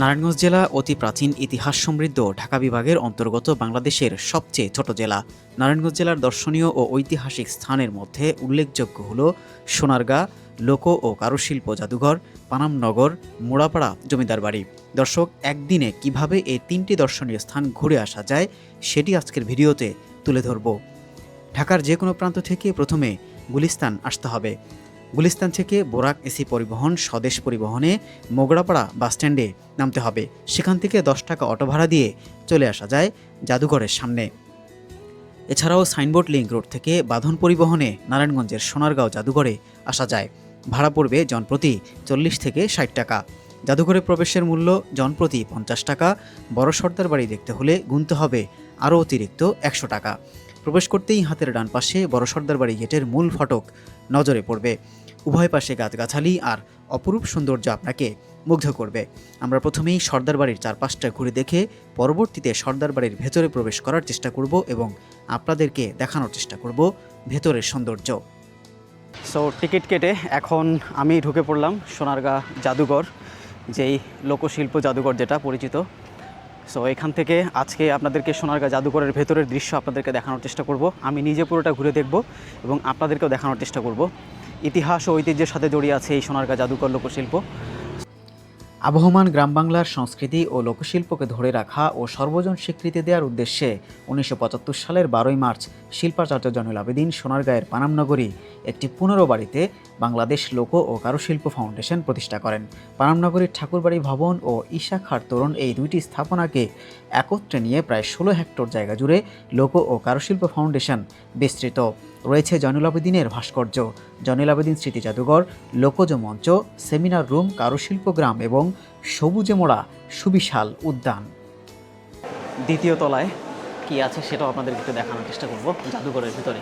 নারায়ণগঞ্জ জেলা অতি প্রাচীন ইতিহাস সমৃদ্ধ ঢাকা বিভাগের অন্তর্গত বাংলাদেশের সবচেয়ে ছোট জেলা। নারায়ণগঞ্জ জেলার দর্শনীয় ও ঐতিহাসিক স্থানের মধ্যে উল্লেখযোগ্য হল সোনারগাঁ, লোক ও কারুশিল্প জাদুঘর পানামনগর মোড়াপাড়া জমিদার বাড়ি। দর্শক, একদিনে কীভাবে এই তিনটি দর্শনীয় স্থান ঘুরে আসা যায় সেটি আজকের ভিডিওতে তুলে ধরব। ঢাকার যে কোনো প্রান্ত থেকে প্রথমে গুলিস্তান আসতে হবে। গুলিস্তান থেকে বোরাক এসি পরিবহন স্বদেশ পরিবহনে মোগড়াপাড়া বাসস্ট্যান্ডে নামতে হবে। সেখান থেকে দশ টাকা অটো ভাড়া দিয়ে চলে আসা যায় জাদুঘরের সামনে। এছাড়াও সাইনবোর্ড লিঙ্ক রোড থেকে বাঁধন পরিবহনে নারায়ণগঞ্জের সোনারগাঁও জাদুঘরে আসা যায়। ভাড়া পড়বে জনপ্রতি চল্লিশ থেকে ষাট টাকা। জাদুঘরে প্রবেশের মূল্য জনপ্রতি পঞ্চাশ টাকা। বড় সর্দার বাড়ি দেখতে হলে গুনতে হবে আরও অতিরিক্ত একশো টাকা। প্রবেশ করতেই হাতের ডান পাশে বড় সর্দার বাড়ি গেটের মূল ফটক নজরে পড়বে। উভয় পাশে গাছগাছালি আর অপরূপ সৌন্দর্য আপনাকে মুগ্ধ করবে। আমরা প্রথমেই সর্দার বাড়ির চারপাশটা ঘুরে দেখে পরবর্তীতে সর্দার বাড়ির ভেতরে প্রবেশ করার চেষ্টা করব এবং আপনাদেরকে দেখানোর চেষ্টা করব ভেতরের সৌন্দর্য। সো টিকিট কেটে এখন আমি ঢুকে পড়লাম সোনারগাঁ জাদুঘর, যেই লোকশিল্প জাদুঘর যেটা পরিচিত। সো এখান থেকে আজকে আপনাদেরকে সোনারগাঁ জাদুঘরের ভেতরের দৃশ্য আপনাদেরকে দেখানোর চেষ্টা করব। আমি নিজে পুরোটা ঘুরে দেখব এবং আপনাদেরকেও দেখানোর চেষ্টা করব। ইতিহাস ও ঐতিহ্যের সাথে জড়িয়ে আছে এই সোনারগাঁ জাদুঘর লোকশিল্প। আবহমান গ্রাম বাংলার সংস্কৃতি ও লোকশিল্পকে ধরে রাখা ও সর্বজন স্বীকৃতি দেওয়ার উদ্দেশ্যে উনিশশো পঁচাত্তর সালের বারোই মার্চ শিল্পাচার্য জয়নুল আবেদিন সোনারগাঁয়ের পানামনগরী একটি পুনরো বাড়িতে বাংলাদেশ লোক ও কারুশিল্প ফাউন্ডেশন প্রতিষ্ঠা করেন। পানামনগরীর ঠাকুরবাড়ি ভবন ও ঈশাখার তোরণ এই দুইটি স্থাপনাকে একত্রে নিয়ে প্রায় ষোলো হেক্টর জায়গা জুড়ে লোক ও কারুশিল্প ফাউন্ডেশন বিস্তৃত। রয়েছে জয়নুল আবেদিনের ভাস্কর্য। জয়নুল আবেদিন স্মৃতি জাদুঘর, লোকজ মঞ্চ, সেমিনার রুম, কারুশিল্প গ্রাম এবং সবুজে মোড়া সুবিশাল উদ্যান। দ্বিতীয় তলায় কি আছে সেটাও আপনাদেরকে একটু দেখানোর চেষ্টা করব জাদুঘরের ভিতরে।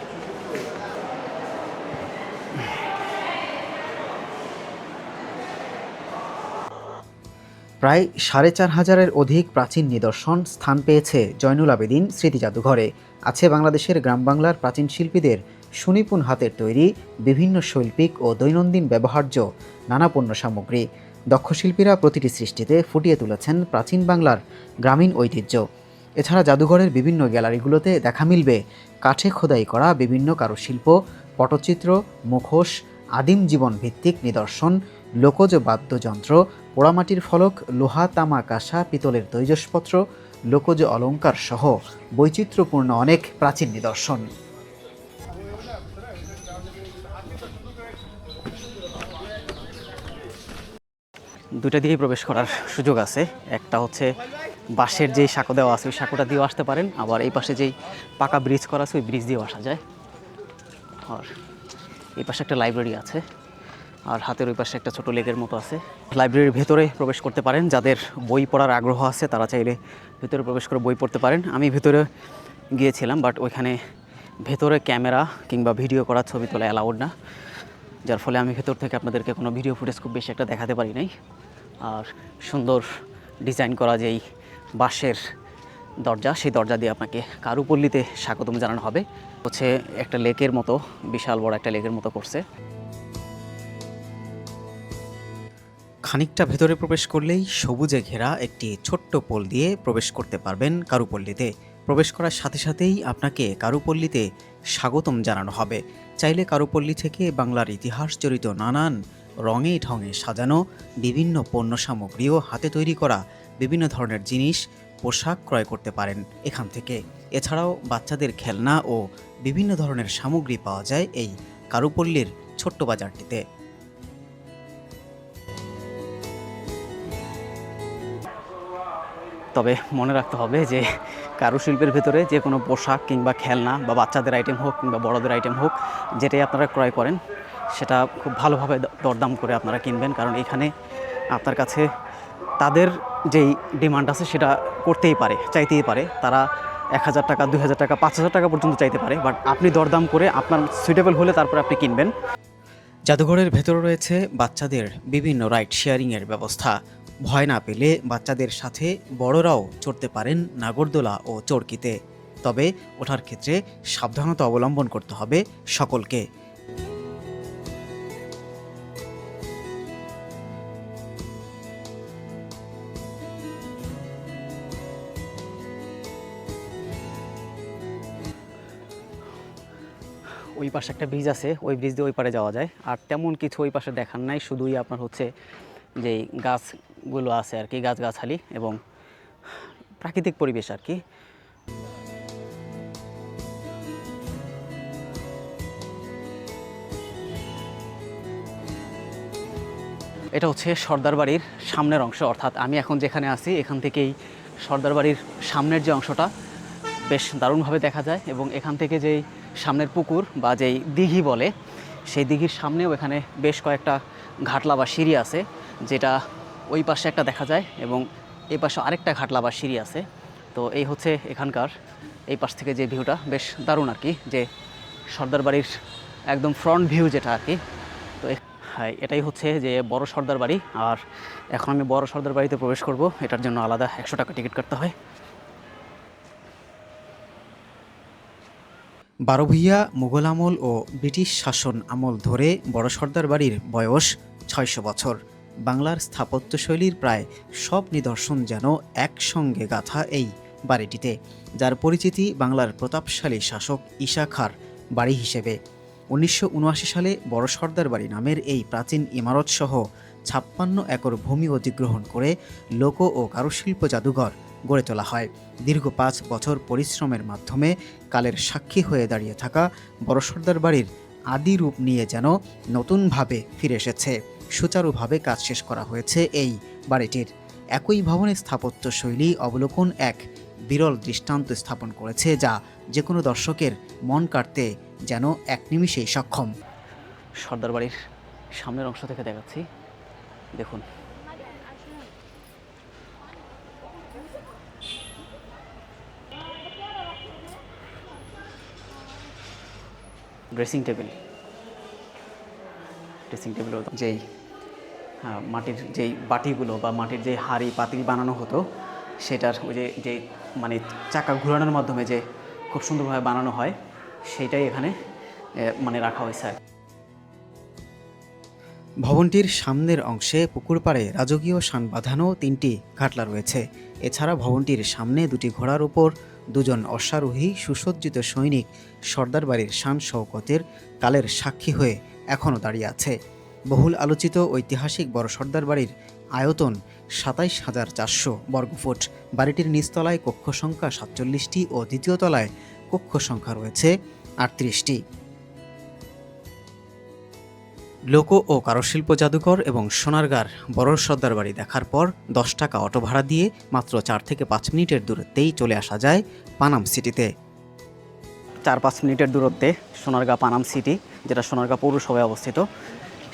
প্রায় সাড়ে চার হাজারের অধিক প্রাচীন নিদর্শন স্থান পেয়েছে জয়নুল আবেদিন স্মৃতি জাদুঘরে। আছে বাংলাদেশের গ্রাম বাংলার প্রাচীন শিল্পীদের সুনিপুণ হাতের তৈরি, বিভিন্ন শৈল্পিক ও দৈনন্দিন ব্যবহার্য নানা পণ্য সামগ্রী। দক্ষ শিল্পীরা প্রতিটি সৃষ্টিতে ফুটিয়ে তুলেছেন প্রাচীন বাংলার গ্রামীণ ঐতিহ্য। এছাড়া জাদুঘরের বিভিন্ন গ্যালারিগুলোতে দেখা মিলবে কাঠে খোদাই করা বিভিন্ন কারুশিল্প, পটচিত্র, মুখোশ, আদিম জীবন ভিত্তিক নিদর্শন লোকজ বাদ্যযন্ত্র, পোড়ামাটির ফলক, লোহা, তামা, কাঁসা, পিতলের তৈজসপত্র, লোকজ অলঙ্কার সহ বৈচিত্র্যপূর্ণ অনেক প্রাচীন নিদর্শন। দুটা দিয়েই প্রবেশ করার সুযোগ আছে। একটা হচ্ছে বাঁশের যেই সাঁকো দেওয়া আছে, ওই সাঁকোটা দিয়েও আসতে পারেন। আবার এই পাশে যেই পাকা ব্রিজ করা আছে, ওই ব্রিজ দিয়েও আসা যায়। আর এই পাশে একটা লাইব্রেরি আছে। আর হাতের ওই পাশে একটা ছোট লেকের মতো আছে। লাইব্রেরির ভেতরে প্রবেশ করতে পারেন। যাদের বই পড়ার আগ্রহ আছে, তারা চাইলে ভেতরে প্রবেশ করে বই পড়তে পারেন। আমি ভেতরে গিয়েছিলাম বাট ওইখানে ভেতরে ক্যামেরা কিংবা ভিডিও করা ছবি তোলা অ্যালাউড না। যার ফলে আমি ভেতর থেকে আপনাদেরকে কোনো ভিডিও ফুটেজ খুব বেশি একটা দেখাতে পারি নাই। আর সুন্দর ডিজাইন করা যেই বাঁশের দরজা, সেই দরজা দিয়ে আপনাকে কারুপল্লীতে স্বাগতম জানানো হবে। হচ্ছে একটা লেকের মতো, বিশাল বড় একটা লেকের মতো করছে। খানিকটা ভেতরে প্রবেশ করলেই সবুজে ঘেরা একটি ছোট্ট পোল দিয়ে প্রবেশ করতে পারবেন কারুপল্লীতে। প্রবেশ করার সাথে সাথেই আপনাকে কারুপল্লীতে স্বাগতম জানানো হবে। চাইলে কারুপল্লী থেকে বাংলার ইতিহাস জড়িত নানান রঙে ঢঙে সাজানো বিভিন্ন পণ্য সামগ্রীও হাতে তৈরি করা বিভিন্ন ধরনের জিনিস, পোশাক ক্রয় করতে পারেন এখান থেকে। এছাড়াও বাচ্চাদের খেলনা ও বিভিন্ন ধরনের সামগ্রী পাওয়া যায় এই কারুপল্লীর ছোট্ট বাজারটিতে। তবে মনে রাখতে হবে যে কারুশিল্পের ভেতরে যে কোনো পোশাক কিংবা খেলনা বা বাচ্চাদের আইটেম হোক কিংবা বড়দের আইটেম হোক, যেটাই আপনারা ক্রয় করেন, সেটা খুব ভালোভাবে দরদাম করে আপনারা কিনবেন। কারণ এখানে আপনার কাছে তাদের যেই ডিমান্ড আছে, সেটা করতেই পারে, চাইতেই পারে। তারা এক হাজার টাকা, দুই হাজার টাকা, পাঁচ হাজার টাকা পর্যন্ত চাইতে পারে। বাট আপনি দরদাম করে আপনার সুইটেবল হলে তারপরে আপনি কিনবেন। জাদুঘরের ভেতরে রয়েছে বাচ্চাদের বিভিন্ন রাইড শেয়ারিংয়ের ব্যবস্থা। ভয় না পেলে বাচ্চাদের সাথে বড়রাও চড়তে পারেন নাগরদোলা ও চরকিতে। তবে ওঠার ক্ষেত্রে সাবধানতা অবলম্বন করতে হবে সকলকে। ওই পাশে একটা ব্রিজ আছে, ওই ব্রিজ দিয়ে ওই পারে যাওয়া যায়। আর তেমন কিছু ওই পাশে দেখার নাই, শুধুই আপনার হচ্ছে যে গাছ গাছগুলো আছে আর কি, গাছগাছালি এবং প্রাকৃতিক পরিবেশ আর কি। এটা হচ্ছে সর্দার বাড়ির সামনের অংশ, অর্থাৎ আমি এখন যেখানে আছি, এখান থেকেই সর্দার বাড়ির সামনের যে অংশটা বেশ দারুণভাবে দেখা যায় এবং এখান থেকে যেই সামনের পুকুর বা যেই দিঘি বলে, সেই দিঘির সামনেও এখানে বেশ কয়েকটা ঘাটলা বা সিঁড়ি আছে, যেটা ওই পাশে একটা দেখা যায় এবং এই পাশে আরেকটা ঘাটলা বা সিঁড়ি আছে। তো এই হচ্ছে এখানকার এই পাশ থেকে যে ভিউটা, বেশ দারুণ আর কি, যে সর্দার বাড়ির একদম ফ্রন্ট ভিউ যেটা আর কি। তো হ্যাঁ এটাই হচ্ছে যে বড় সর্দার বাড়ি। আর এখন আমি বড় সর্দার বাড়িতে প্রবেশ করব, এটার জন্য আলাদা একশো টাকা টিকিট কাটতে হয়। বারোভূইয়া মুঘল আমল ও ব্রিটিশ শাসন আমল ধরে বড় সর্দার বাড়ির বয়স ছয়শো বছর। বাংলার স্থাপত্যশৈলীর প্রায় সব নিদর্শন যেন একসঙ্গে গাঁথা এই বাড়িটিতে, যার পরিচিতি বাংলার প্রতাপশালী শাসক ঈশা খাঁর বাড়ি হিসেবে। উনিশশো উনআশি সালে বড় সর্দার বাড়ি নামের এই প্রাচীন ইমারতসহ ছাপ্পান্ন একর ভূমি অধিগ্রহণ করে লোক ও কারুশিল্প জাদুঘর গড়ে তোলা হয়। দীর্ঘ পাঁচ বছর পরিশ্রমের মাধ্যমে কালের সাক্ষী হয়ে দাঁড়িয়ে থাকা বড় সর্দার বাড়ির আদি রূপ নিয়ে যেন নতুনভাবে ফিরে এসেছে। সুচারুভাবে কাজ শেষ করা হয়েছে এই বাড়িটির। একই ভবনের স্থাপত্য শৈলী অবলোকন এক বিরল দৃষ্টান্ত স্থাপন করেছে যা যে কোনো দর্শকের মন কাটতে যেন এক নিমিষেই সক্ষম। সর্দার বাড়ির সামনের অংশ থেকে দেখাচ্ছি। দেখুন। Dressing table. ড্রেসিং টেবিল যেই মাটির যেই বাটিগুলো বা মাটির যে হাঁড়ি পাতিল বানানো হতো সেটার ওই যে যে মানে চাকা ঘোরানোর মাধ্যমে যে খুব সুন্দরভাবে বানানো হয় সেইটাই এখানে মানে রাখা হয়েছে ভবনটির সামনের অংশে পুকুর পাড়ে রাজকীয় শান বাঁধানো তিনটি ঘাটলা রয়েছে। এছাড়া ভবনটির সামনে দুটি ঘোড়ার উপর দুজন অশ্বারোহী সুসজ্জিত সৈনিক সর্দার বাড়ির শান শৌকতের কালের সাক্ষী হয়ে এখনও দাঁড়িয়ে আছে। বহুল আলোচিত ঐতিহাসিক বড় সর্দার বাড়ির আয়তন সাতাইশ হাজার চারশো বর্গফুট বাড়িটির নিচতলায় কক্ষ সংখ্যা সাতচল্লিশটি ও দ্বিতীয় তলায় কক্ষ সংখ্যা রয়েছে আটত্রিশটি। লোক ও কারুশিল্প জাদুঘর এবং সোনারগার বড় সর্দার বাড়ি দেখার পর দশ টাকা অটো ভাড়া দিয়ে মাত্র চার থেকে পাঁচ মিনিটের দূরত্বেই চলে আসা যায় পানাম সিটিতে। চার, পাঁচ মিনিটের দূরত্বে সোনারগাঁ পানাম সিটি, যেটা সোনারগাঁ পৌরসভায় অবস্থিত।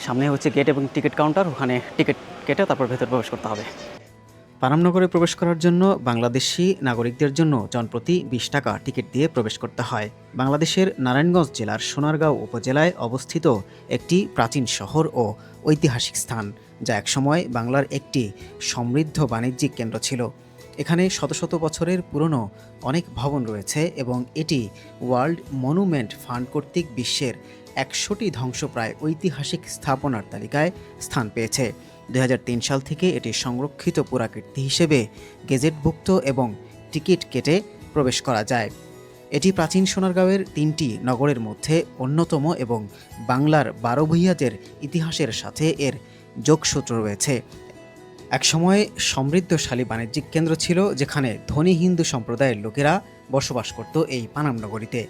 সামনে হচ্ছে গেট এবং টিকিট কাউন্টার ওখানে টিকিট কেটে তারপর ভেতর প্রবেশ করতে হবে। পানামনগরে প্রবেশ করার জন্য বাংলাদেশি নাগরিকদের জন্য জনপ্রতি বিশ টাকা টিকিট দিয়ে প্রবেশ করতে হয়। বাংলাদেশের নারায়ণগঞ্জ জেলার সোনারগাঁও উপজেলায় অবস্থিত একটি প্রাচীন শহর ও ঐতিহাসিক স্থান, যা একসময় বাংলার একটি সমৃদ্ধ বাণিজ্যিক কেন্দ্র ছিল। এখানে শত শত বছরের পুরনো অনেক ভবন রয়েছে এবং এটি ওয়ার্ল্ড মনুমেন্ট ফান্ড কর্তৃক বিশ্বের একশোটি ধ্বংসপ্রায় ঐতিহাসিক স্থাপনার তালিকায় স্থান পেয়েছে। দু হাজার তিন সাল থেকে এটি সংরক্ষিত পুরাকীর্তি হিসেবে গেজেটভুক্ত এবং টিকিট কেটে প্রবেশ করা যায়। এটি প্রাচীন সোনারগাঁওয়ের তিনটি নগরের মধ্যে অন্যতম এবং বাংলার বারো ভূঁইয়াদের ইতিহাসের সাথে এর যোগসূত্র রয়েছে। একসময় সমৃদ্ধশালী বাণিজ্যিক কেন্দ্র ছিল যেখানে ধনী হিন্দু সম্প্রদায়ের লোকেরা বসবাস করত এই পানাম নগরীতে।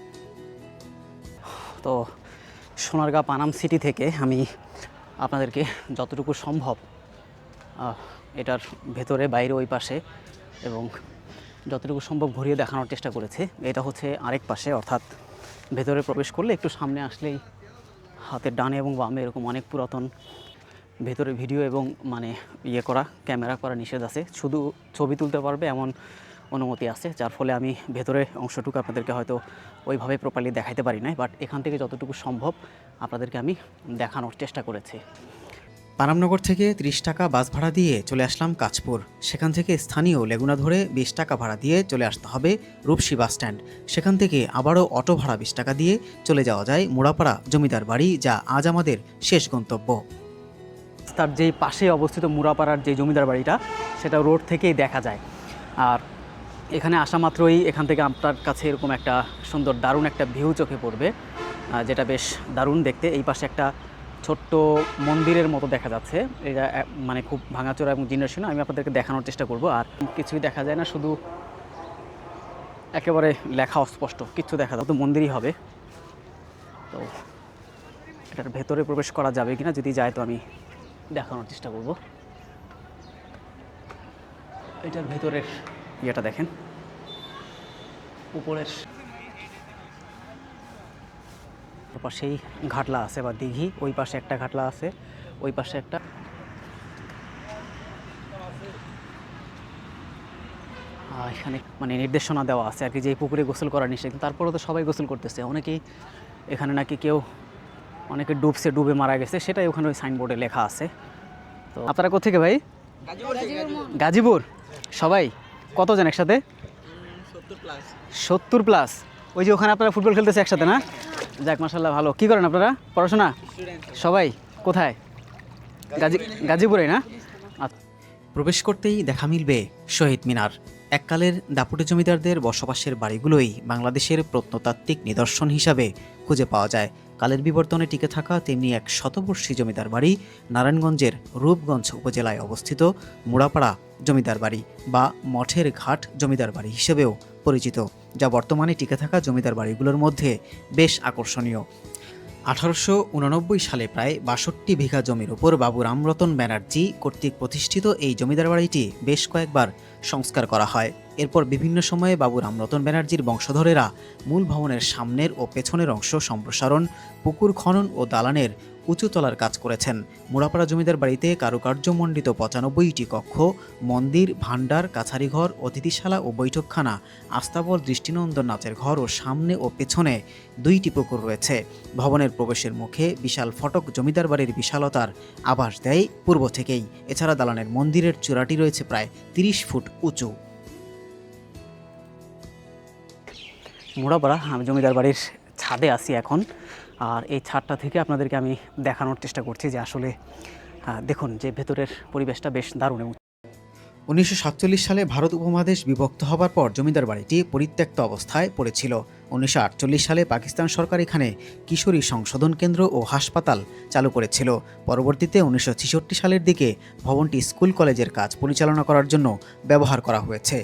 তো সোনারগাঁ পানাম সিটি থেকে আমি আপনাদেরকে যতটুকু সম্ভব এটার ভেতরে, বাইরে, ওই পাশে এবং যতটুকু সম্ভব ঘুরিয়ে দেখানোর চেষ্টা করেছি। এটা হচ্ছে আরেক পাশে, অর্থাৎ ভেতরে প্রবেশ করলে একটু সামনে আসলেই হাতের ডানে এবং বামে এরকম অনেক পুরাতন ভেতরে ভিডিও এবং মানে ইয়ে করা, ক্যামেরা করা নিষেধ আছে। শুধু ছবি তুলতে পারবে এমন অনুমতি আছে, যার ফলে আমি ভেতরে অংশটুকু আপনাদেরকে হয়তো ওইভাবে প্রপারলি দেখাইতে পারি নাই বাট এখান থেকে যতটুকু সম্ভব আপনাদেরকে আমি দেখানোর চেষ্টা করেছি। পানামনগর থেকে ত্রিশ টাকা বাস ভাড়া দিয়ে চলে আসলাম কাঁচপুর। সেখান থেকে স্থানীয় লেগুনা ধরে বিশ টাকা ভাড়া দিয়ে চলে আসতে হবে রূপসী বাস স্ট্যান্ড। সেখান থেকে আবারও অটো ভাড়া বিশ টাকা দিয়ে চলে যাওয়া যায় মুড়াপাড়া জমিদার বাড়ি, যা আজ আমাদের শেষ গন্তব্য। তার যেই পাশে অবস্থিত মুরাপাড়ার যে জমিদার বাড়িটা, সেটা রোড থেকেই দেখা যায়। আর এখানে আসা মাত্রই এখান থেকে আপনার কাছে এরকম একটা সুন্দর দারুণ একটা ভিউ চোখে পড়বে যেটা বেশ দারুণ দেখতে। এই পাশে একটা ছোট্ট মন্দিরের মতো দেখা যাচ্ছে। এটা মানে খুব ভাঙাচোরা এবং জীর্ণশীর্ণ আমি আপনাদেরকে দেখানোর চেষ্টা করব। আর কিছুই দেখা যায় না, শুধু একেবারে লেখা অস্পষ্ট। কিচ্ছু দেখা যায় তো মন্দিরই হবে। তো এটার ভেতরে প্রবেশ করা যাবে কিনা, যদি যায় তো আমি দেখানোর চেষ্টা করব। এটার ভেতরের ইয়েটা দেখেন। উপরের পাশেই ঘাটলা আছে বা দিঘি, ওই পাশে একটা ঘাটলা আছে, ওই পাশে একটা। এখানে মানে নির্দেশনা দেওয়া আছে আর কি, যে পুকুরে গোসল করা কিন্তু তারপরেও তো সবাই গোসল করতেছে। অনেকেই এখানে নাকি কেউ অনেকে ডুবছে ডুবে মারা গেছে সেটাই ওখানে ওই সাইনবোর্ডে লেখা আছে। তো আপনারা কোথেকে ভাই? গাজীপুর সবাই? কতজন একসাথে? সত্তর প্লাস। ওই যে ওখানে আপনারা ফুটবল খেলতেছে একসাথে না? যাক মাসাল্লাহ ভালো। কি করেন আপনারা? পড়াশোনা? সবাই? কোথায়? গাজী গাজীপুরে না? আচ্ছা। প্রবেশ করতেই দেখা মিলবে শহীদ মিনার। এককালের দাপুটে জমিদারদের বসবাসের বাড়িগুলোই বাংলাদেশের প্রত্নতাত্ত্বিক নিদর্শন হিসাবে খুঁজে পাওয়া যায়। কালের বিবর্তনে টিকে থাকা তেমনি এক শতবর্ষী জমিদার বাড়ি নারায়ণগঞ্জের রূপগঞ্জ উপজেলায় অবস্থিত মুড়াপাড়া জমিদার বাড়ি বা মঠের ঘাট জমিদার বাড়ি হিসেবেও পরিচিত, যা বর্তমানে টিকে থাকা জমিদার বাড়িগুলোর মধ্যে বেশ আকর্ষণীয়। আঠারোশো উননব্বই সালে প্রায় বাষট্টি বিঘা জমির উপর বাবু রামরতন ব্যানার্জি কর্তৃক প্রতিষ্ঠিত এই জমিদার বাড়িটি বেশ কয়েকবার সংস্কার করা হয়। এরপর বিভিন্ন সময়ে বাবু রামরতন ব্যানার্জির বংশধরেরা মূল ভবনের সামনের ও পেছনের অংশ সম্প্রসারণ, পুকুর খনন ও দালানের উঁচুতলার কাজ করেছেন। মুড়াপাড়া জমিদার বাড়িতে কারুকার্যমণ্ডিত পঁচানব্বইটি কক্ষ, মন্দির, ভাণ্ডার, কাছারিঘর, অতিথিশালা ও বৈঠকখানা, আস্তাবল, দৃষ্টিনন্দন নাচের ঘর ও সামনে ও পেছনে দুইটি পুকুর রয়েছে। ভবনের প্রবেশের মুখে বিশাল ফটক জমিদার বাড়ির বিশালতার আভাস দেয় পূর্ব থেকেই। এছাড়া দালানের মন্দিরের চূড়াটি রয়েছে প্রায় তিরিশ ফুট উঁচু। মুড়াপাড়া জমিদার বাড়ির ছাদে আছি এখন। আর এই ছাদটা থেকে আপনাদেরকে আমি দেখানোর চেষ্টা করছি যে আসলে দেখুন যে ভেতরের পরিবেশটা বেশ দারুণ এবং উনিশশো সাতচল্লিশ সালে ভারত উপমহাদেশ বিভক্ত হবার পর জমিদার বাড়িটি পরিত্যক্ত অবস্থায় পড়েছিল। উনিশশো আটচল্লিশ সালে পাকিস্তান সরকার এখানে কিশোরী সংশোধন কেন্দ্র ও হাসপাতাল চালু করেছিল। পরবর্তীতে উনিশশো ছেষট্টি সালের দিকে ভবনটি স্কুল কলেজের কাজ পরিচালনা করার জন্য ব্যবহার করা হয়েছে।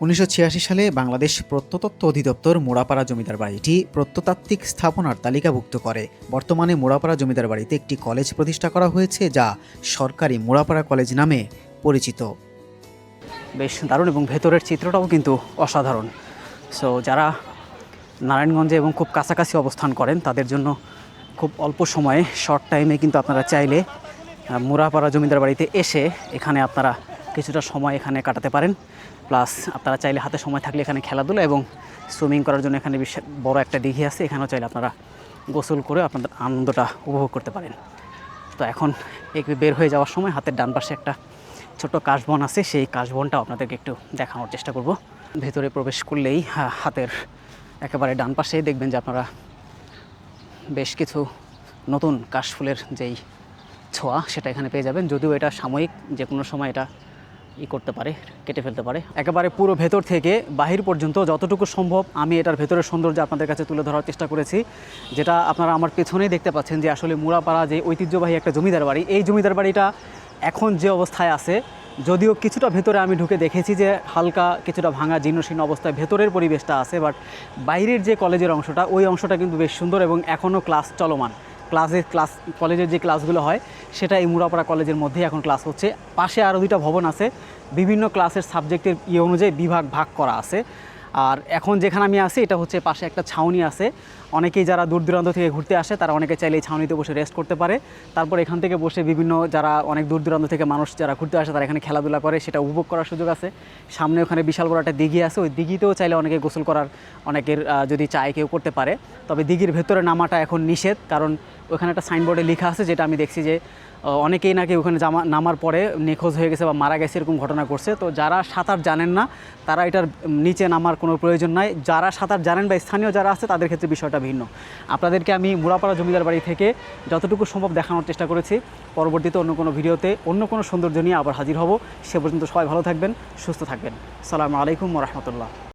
উনিশশো ছিয়াশি সালে বাংলাদেশ প্রত্নতত্ত্ব অধিদপ্তর মোড়াপাড়া জমিদার বাড়িটি প্রত্নতাত্ত্বিক স্থাপনার তালিকাভুক্ত করে। বর্তমানে মোড়াপাড়া জমিদার বাড়িতে একটি কলেজ প্রতিষ্ঠা করা হয়েছে যা সরকারি মোড়াপাড়া কলেজ নামে পরিচিত। বেশ দারুণ এবং ভেতরের চিত্রটাও কিন্তু অসাধারণ। সো যারা নারায়ণগঞ্জে এবং খুব কাছাকাছি অবস্থান করেন তাদের জন্য খুব অল্প সময়ে শর্ট টাইমে কিন্তু আপনারা চাইলে আহ, মুরাপাড়া জমিদার বাড়িতে এসে এখানে আপনারা কিছুটা সময় এখানে কাটাতে পারেন। প্লাস আপনারা চাইলে হাতে সময় থাকলে এখানে খেলাধুলা এবং সুইমিং করার জন্য এখানে বিশাল বড় একটা দিঘি আছে। এখানেও চাইলে আপনারা গোসল করে আপনাদের আনন্দটা উপভোগ করতে পারেন। তো এখন বের হয়ে যাওয়ার সময় হাতের ডান পাশে একটা ছোট কাশবন আছে। সেই কাশবনটাও আপনাদেরকে একটু দেখানোর চেষ্টা করব। ভেতরে প্রবেশ করলেই হাতের একেবারে ডান পাশেই দেখবেন যে আপনারা বেশ কিছু নতুন কাশফুলের যেই ছোঁয়া সেটা এখানে পেয়ে যাবেন। যদিও এটা সাময়িক যে কোনো সময় এটা ই করতে পারে, কেটে ফেলতে পারে। একেবারে পুরো ভেতর থেকে বাহির পর্যন্ত যতটুকু সম্ভব আমি এটার ভেতরের সৌন্দর্য আপনাদের কাছে তুলে ধরার চেষ্টা করেছি, যেটা আপনারা আমার পেছনেই দেখতে পাচ্ছেন যে আসলে মুরাপাড়া যে ঐতিহ্যবাহী একটা জমিদার বাড়ি, এই জমিদার বাড়িটা এখন যে অবস্থায় আছে, যদিও কিছুটা ভেতরে আমি ঢুকে দেখেছি যে হালকা কিছুটা ভাঙা জীর্ণশীর্ণ অবস্থায় ভেতরের পরিবেশটা আছে বাট বাইরের যে কলেজের অংশটা, ওই অংশটা কিন্তু বেশ সুন্দর এবং এখনও ক্লাস চলমান। ক্লাসের ক্লাস, কলেজের যে ক্লাসগুলো হয়, সেটা এই মুরাপাড়া কলেজের মধ্যেই এখন ক্লাস হচ্ছে। পাশে আরও দুইটা ভবন আছে। বিভিন্ন ক্লাসের সাবজেক্টের ইয়ে অনুযায়ী বিভাগ ভাগ করা আছে। আর এখন যেখানে আমি আছি, এটা হচ্ছে পাশে একটা ছাউনি আছে। অনেকেই যারা দূর দূরান্ত থেকে ঘুরতে আসে, তারা অনেকে চাইলে ছাউনিতে বসে রেস্ট করতে পারে। তারপর এখান থেকে বসে বিভিন্ন যারা অনেক দূর দূরান্ত থেকে মানুষ যারা ঘুরতে আসে, তারা এখানে খেলাধুলা করে, সেটা উপভোগ করার সুযোগ আছে। সামনে ওখানে বিশাল বড় একটা দিঘি আছে, ওই দিঘিতেও চাইলে অনেকে গোসল করার অনেকের যদি চায় কেউ করতে পারে। তবে দিঘির ভেতরে নামাটা এখন নিষেধ, কারণ ওখানে একটা সাইনবোর্ডে লেখা আছে, যেটা আমি দেখছি যে অনেকেই নাকি ওখানে জামা, নামার পরে নিখোঁজ হয়ে গেছে বা মারা গেছে, এরকম ঘটনা করছে তো যারা সাঁতার জানেন না, তারা এটার নিচে নামার কোনো প্রয়োজন নাই। যারা সাঁতার জানেন বা স্থানীয় যারা আছে, তাদের ক্ষেত্রে বিষয়টা ভিন্ন। আপনাদেরকে আমি মুরাপাড়া জমিদার বাড়ি থেকে যতটুকু সম্ভব দেখানোর চেষ্টা করেছি। পরবর্তীতে অন্য কোনো ভিডিওতে, অন্য কোনো সৌন্দর্য নিয়ে আবার হাজির হব। সে পর্যন্ত সবাই ভালো থাকবেন, সুস্থ থাকবেন। সালামু আলাইকুম রহমতুল্লাহ।